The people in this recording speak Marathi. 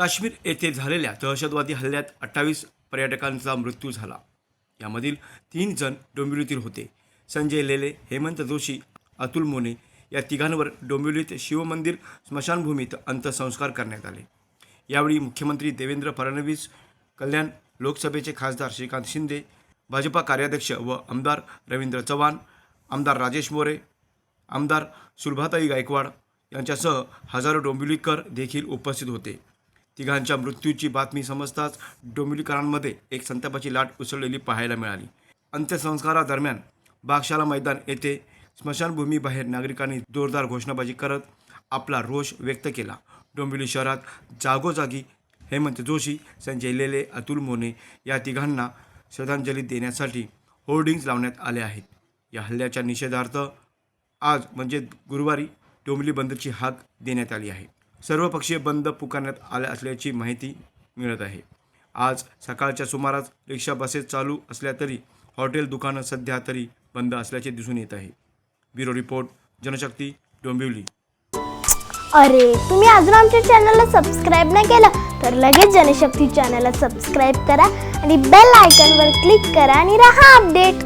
काश्मीर येथे झालेल्या दहशतवादी हल्ल्यात अठ्ठावीस पर्यटकांचा मृत्यू झाला. यामधील तीन जण डोंबिवलीतील होते. संजय लेले हेमंत जोशी अतुल मोने या तिघांवर डोंबिवलीत शिवमंदिर स्मशानभूमीत अंत्यसंस्कार करण्यात आले. यावेळी मुख्यमंत्री देवेंद्र फडणवीस कल्याण लोकसभेचे खासदार श्रीकांत शिंदे भाजपा कार्याध्यक्ष व आमदार रवींद्र चव्हाण आमदार राजेश मोरे आमदार सुलभाताई गायकवाड यांच्यासह हजारो डोंबिवलीकर देखील उपस्थित होते. तिघांच्या मृत्यूची बातमी समजताच डोंबिवलीकरांमध्ये एक संतापाची लाट उसळलेली पाहायला मिळाली. अंत्यसंस्कारादरम्यान बागशाला मैदान येथे स्मशानभूमीबाहेर नागरिकांनी जोरदार घोषणाबाजी करत आपला रोष व्यक्त केला. डोंबिवली शहरात जागोजागी हेमंत जोशी संजय लेले अतुल मोने या तिघांना श्रद्धांजली देण्यासाठी होर्डिंग्ज लावण्यात आले आहेत. या हल्ल्याच्या निषेधार्थ आज म्हणजे गुरुवारी डोंबिवली बंदची हाक देण्यात आली आहे. सर्वपक्षीय बंद पुकारण्यात आले असल्याची माहिती मिळत आहे. आज सकाळच्या सुमारास रिक्षा बसेस चालू असल्या तरी हॉटेल दुकानं सध्या तरी बंद असल्याचे दिसून येत आहे. Bureau report Janshakti Dombivli. अरे तुम्ही अजून आमच्या चॅनलला सबस्क्राईब नाही केलं? तर लगेच जनशक्ती चॅनलला सबस्क्राईब करा आणि बेल आयकॉनवर क्लिक करा आणि राहा अपडेट